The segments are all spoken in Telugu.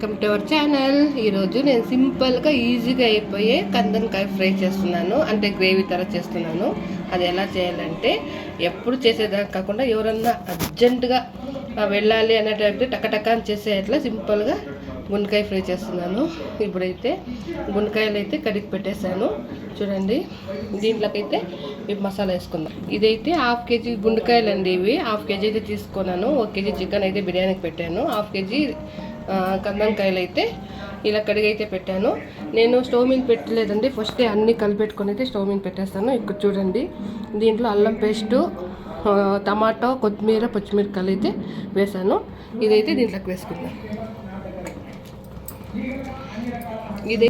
వెల్కమ్ టు అవర్ ఛానల్ ఈరోజు నేను సింపుల్గా ఈజీగా అయిపోయే కందనకాయ ఫ్రై చేస్తున్నాను. అంటే గ్రేవీ తర చేస్తున్నాను. అది ఎలా చేయాలంటే ఎప్పుడు చేసేదా కాకుండా ఎవరన్నా అర్జెంటుగా వెళ్ళాలి అనే టైంలో టకటక అని చేసే అట్లా సింపుల్గా గుండెకాయ ఫ్రై చేస్తున్నాను. ఇప్పుడైతే గుండెకాయలు అయితే కడిగి పెట్టేశాను. చూడండి దీంట్లోకైతే ఇప్పుడు మసాలా వేసుకుందాం. ఇదైతే హాఫ్ కేజీ గుండెకాయలు అండి ఇవి. హాఫ్ కేజీ అయితే తీసుకున్నాను. ఒక కేజీ చికెన్ అయితే బిర్యానీకి పెట్టాను. హాఫ్ కేజీ కందం అయితే ఇలా కడిగైతే పెట్టాను. నేను స్టవ్ మీద పెట్టలేదండి. ఫస్ట్ అన్నీ కలిపెట్టుకొని అయితే స్టవ్ మీద పెట్టేస్తాను. ఇక్కడ చూడండి. దీంట్లో అల్లం పేస్టు టమాటో కొత్తిమీర పచ్చిమిరపకాయలు అయితే వేసాను. ఇదైతే దీంట్లోకి వేసుకుందాం. ఇది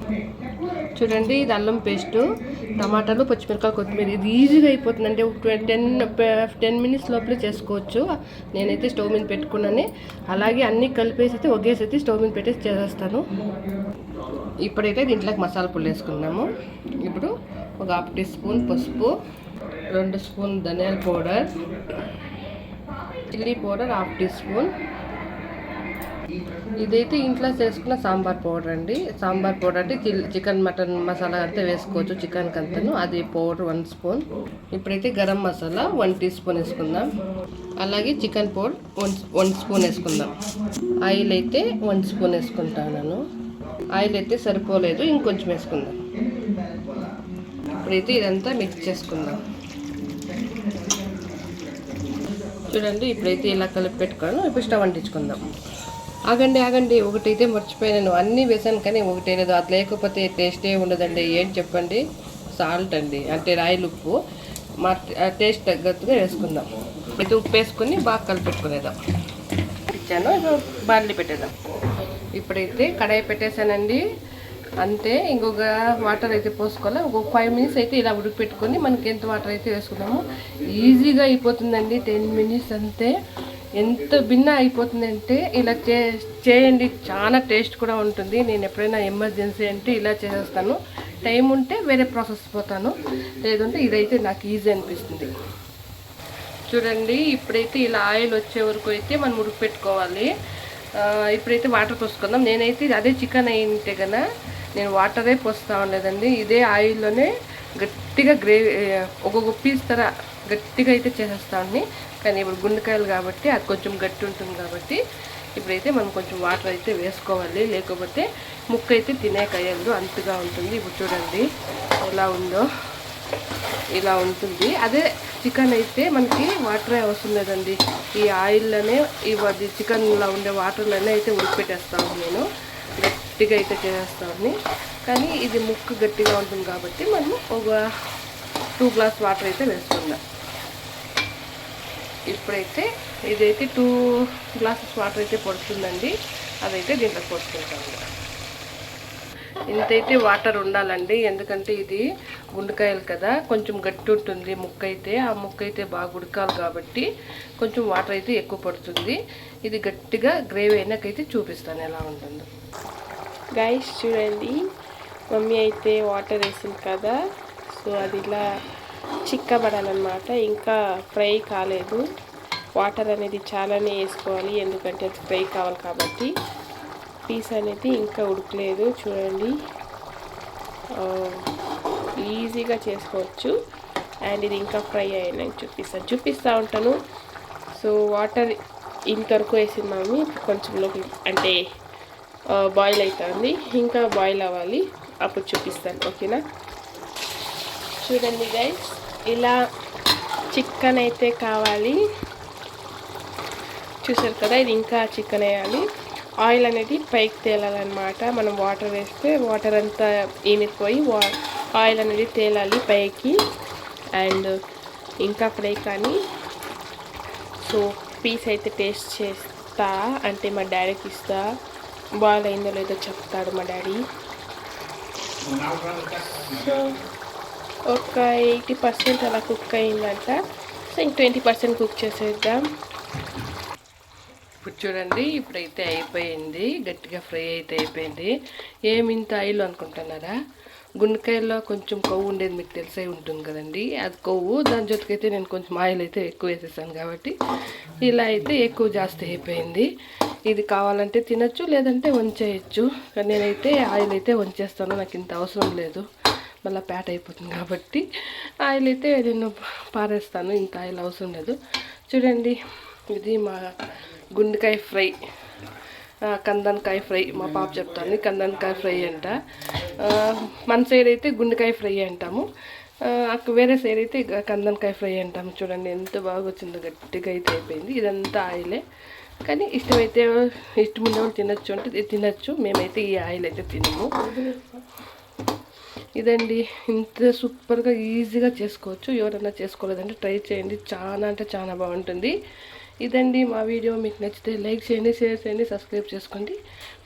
చూడండి ఇది అల్లం పేస్టు. టమాటాలు పచ్చిమిరపకాయలు కొత్తిమీర. ఇది ఈజీగా అయిపోతుంది అంటే టెన్ టెన్ మినిట్స్ లోపలే చేసుకోవచ్చు. నేనైతే స్టవ్ మీద పెట్టుకున్నాను. అలాగే అన్నీ కలిపేసి అయితే ఒకేసి అయితే స్టవ్ మీద పెట్టేసి చేసేస్తాను. ఇప్పుడైతే దీంట్లోకి మసాలా పుల్లు వేసుకున్నాము ఇప్పుడు ఒక హాఫ్ టీ స్పూన్ పసుపు రెండు స్పూన్ ధనియాల powder chilli powder half teaspoon ఇదైతే ఇంట్లో చేసుకున్న సాంబార్ పౌడర్ అండి. సాంబార్ పౌడర్ అంటే చిల్- చికెన్ మటన్ మసాలా అంతా వేసుకోవచ్చు చికెన్కి అంతను అది పౌడర్ వన్ స్పూన్. ఇప్పుడైతే garam masala one teaspoon వేసుకుందాం. అలాగే chicken powder one one spoon వేసుకుందాం. ఆయిల్ అయితే వన్ స్పూన్ వేసుకుంటాను ఆయిల్ అయితే సరిపోలేదు ఇంకొంచెం వేసుకుందాం. ఇప్పుడైతే ఇదంతా మిక్స్ చేసుకుందాం. చూడండి ఇప్పుడైతే ఇలా కలిపి పెట్టుకోను ఇప్పుడు స్టవ్ అంటించుకుందాం. ఆగండి ఆగండి ఒకటైతే మర్చిపోయాను. అన్నీ వేసాను కానీ ఒకటే లేదు. అది లేకపోతే టేస్టే ఉండదండి. ఏం చెప్పండి? సాల్ట్ అండి. అంటే రాయలు ఉప్పు. మా టేస్ట్ తగ్గట్టుగా వేసుకుందాం. అయితే ఉప్పు వేసుకుని బాగా కలిపెట్టుకునేదాం ఇచ్చాను. ఇప్పుడు బాండ్లీ పెట్టేద్దాం. ఇప్పుడైతే కడాయి పెట్టేశానండి. అంతే. ఇంకొక వాటర్ అయితే పోసుకోవాలి? ఇంకొక ఫైవ్ మినిట్స్ అయితే ఇలా ఉడికిపెట్టుకొని మనకి ఎంత వాటర్ అయితే వేసుకున్నాము ఈజీగా అయిపోతుందండి. టెన్ మినిట్స్ అంతే. ఎంత భిన్న అయిపోతుందంటే ఇలా చే చేయండి చాలా టేస్ట్ కూడా ఉంటుంది. నేను ఎప్పుడైనా ఎమర్జెన్సీ అంటే ఇలా చేసేస్తాను. టైం ఉంటే వేరే ప్రాసెస్ పోతాను. లేదంటే ఇదైతే నాకు ఈజీ అనిపిస్తుంది. చూడండి ఇప్పుడైతే ఇలా ఆయిల్ వచ్చే వరకు అయితే మనం ఉడికిపెట్టుకోవాలి. పెట్టుకోవాలి ఇప్పుడైతే వాటర్ పోసుకుందాం. నేనైతే అదే చికెన్ అయింటే కదా నేను వాటరే పోస్తా ఉండలేదండి ఇదే ఆయిల్లోనే గట్టిగా గ్రేవీ ఒక్కొక్క పీస్ తర గట్టిగా అయితే చేసేస్తామండి కానీ ఇప్పుడు గుండెకాయలు కాబట్టి అది కొంచెం గట్టి ఉంటుంది కాబట్టి ఇప్పుడైతే మనం కొంచెం వాటర్ అయితే వేసుకోవాలి. లేకపోతే ముక్క అయితే తినేకయ్యదు అంతగా ఉంటుంది. ఇప్పుడు చూడండి ఎలా ఉందో. ఇలా ఉంటుంది. అదే చికెన్ అయితే మనకి వాటరే అవసరం లేదండి. ఈ ఆయిల్లోనే ఇవి అది చికెన్లో ఉండే వాటర్లోనే అయితే ఉడిపెట్టేస్తాను నేను. గట్టిగా అయితే చేసేస్తాను కానీ ఇది ముక్క గట్టిగా ఉంటుంది కాబట్టి మనం ఒక టూ గ్లాస్ వాటర్ అయితే వేసుకుందాం. ఇప్పుడైతే ఇదైతే టూ గ్లాసెస్ వాటర్ అయితే పడుతుందండి. అదైతే దీంట్లో పోసుకుంటాము. ఇంతైతే వాటర్ ఉండాలండి. ఎందుకంటే ఇది గుండెకాయలు కదా కొంచెం గట్టి ఉంటుంది ముక్క అయితే. ఆ ముక్క అయితే బాగా ఉడకాలి కాబట్టి కొంచెం వాటర్ అయితే ఎక్కువ పడుతుంది. ఇది గట్టిగా గ్రేవీ అయినాకైతే చూపిస్తాను ఎలా ఉంటుందో. గైస్ చూడండి. మమ్మీ అయితే వాటర్ వేసింది కదా. సో అది ఇలా చిక్కబడాలన్నమాట. ఇంకా ఫ్రై కాలేదు. వాటర్ అనేది చాలానే వేసుకోవాలి. ఎందుకంటే అది ఫ్రై కావాలి కాబట్టి. పీస్ అనేది ఇంకా ఉడకలేదు. చూడండి. ఈజీగా చేసుకోవచ్చు. అండ్ ఇది ఇంకా ఫ్రై అయ్యాను చూపిస్తాను. చూపిస్తూ ఉంటాను. సో వాటర్ ఇంతవరకు వేసింది మమ్మీ. కొంచెం లోపల అంటే బాయిల్ అవుతుంది ఇంకా బాయిల్ అవ్వాలి. అప్పుడు చూపిస్తాను. ఓకేనా? చూడండి గైస్ ఇలా చికెన్ అయితే కావాలి. చూసారు కదా ఇది ఇంకా చికెన్ వేయాలి ఆయిల్ అనేది పైకి తేలాలన్నమాట. మనం వాటర్ వేస్తే వాటర్ అంతా ఏమిపోయి వా ఆయిల్ అనేది తేలాలి పైకి. అండ్ ఇంకా ఫ్రై కానీ సో పీస్ అయితే టేస్ట్ చేస్తా. అంటే మా డాడీకి ఇస్తా. బాగా అయిందో లేదో చెప్తాడు మా డాడీ సో ఒక ఎయిటీ పర్సెంట్ అలా కుక్ అయిందంట. సో ఇంక ట్వంటీ పర్సెంట్ కుక్ చేసేద్దాం. ఇప్పుడు చూడండి ఇప్పుడైతే అయిపోయింది. గట్టిగా ఫ్రై అయితే అయిపోయింది. ఏమి ఇంత ఆయిల్ అనుకుంటున్నారా? గుండెకాయల్లో కొంచెం కొవ్వు ఉండేది మీకు తెలిసే ఉంటుంది కదండి. అది కొవ్వు దాని జొత్తుకైతే నేను కొంచెం ఆయిల్ అయితే ఎక్కువ వేసేసాను కాబట్టి ఇలా అయితే ఎక్కువ జాస్తి అయిపోయింది. ఇది కావాలంటే తినచ్చు లేదంటే వంచేయచ్చు. కానీ నేనైతే ఆయిల్ అయితే వంచేస్తాను నాకు ఇంత అవసరం లేదు. మళ్ళీ ప్యాట్ అయిపోతుంది కాబట్టి ఆయిల్ అయితే నేను పారేస్తాను. ఇంత ఆయిల్ అవసరం లేదు. చూడండి ఇది మా గుండెకాయ ఫ్రై. ఆ, కందనకాయ ఫ్రై మా పాప చెప్తాను కందనకాయ ఫ్రై అంట. మన సైడ్ అయితే గుండెకాయ ఫ్రై అంటాము. వేరే సైడ్ అయితే ఇక కందనకాయ ఫ్రై అంటాము. చూడండి ఎంత బాగా వచ్చిందో గట్టిగా అయితే అయిపోయింది. ఇదంతా ఆయిలే. కానీ ఇష్టమైతే ఇష్టం ఉండేవాళ్ళు తినచ్చు అంటే ఇది తినచ్చు. మేమైతే ఈ ఆయిల్ అయితే తినము. ఇదండి ఇంత సూపర్గా ఈజీగా చేసుకోవచ్చు. ఎవరైనా చేసుకోలేదంటే ట్రై చేయండి. చాలా అంటే చాలా బాగుంటుంది. ఇదండి మా వీడియో. మీకు నచ్చితే లైక్ చేయండి షేర్ చేయండి సబ్స్క్రైబ్ చేసుకోండి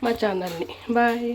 మా ఛానల్ని. బాయ్.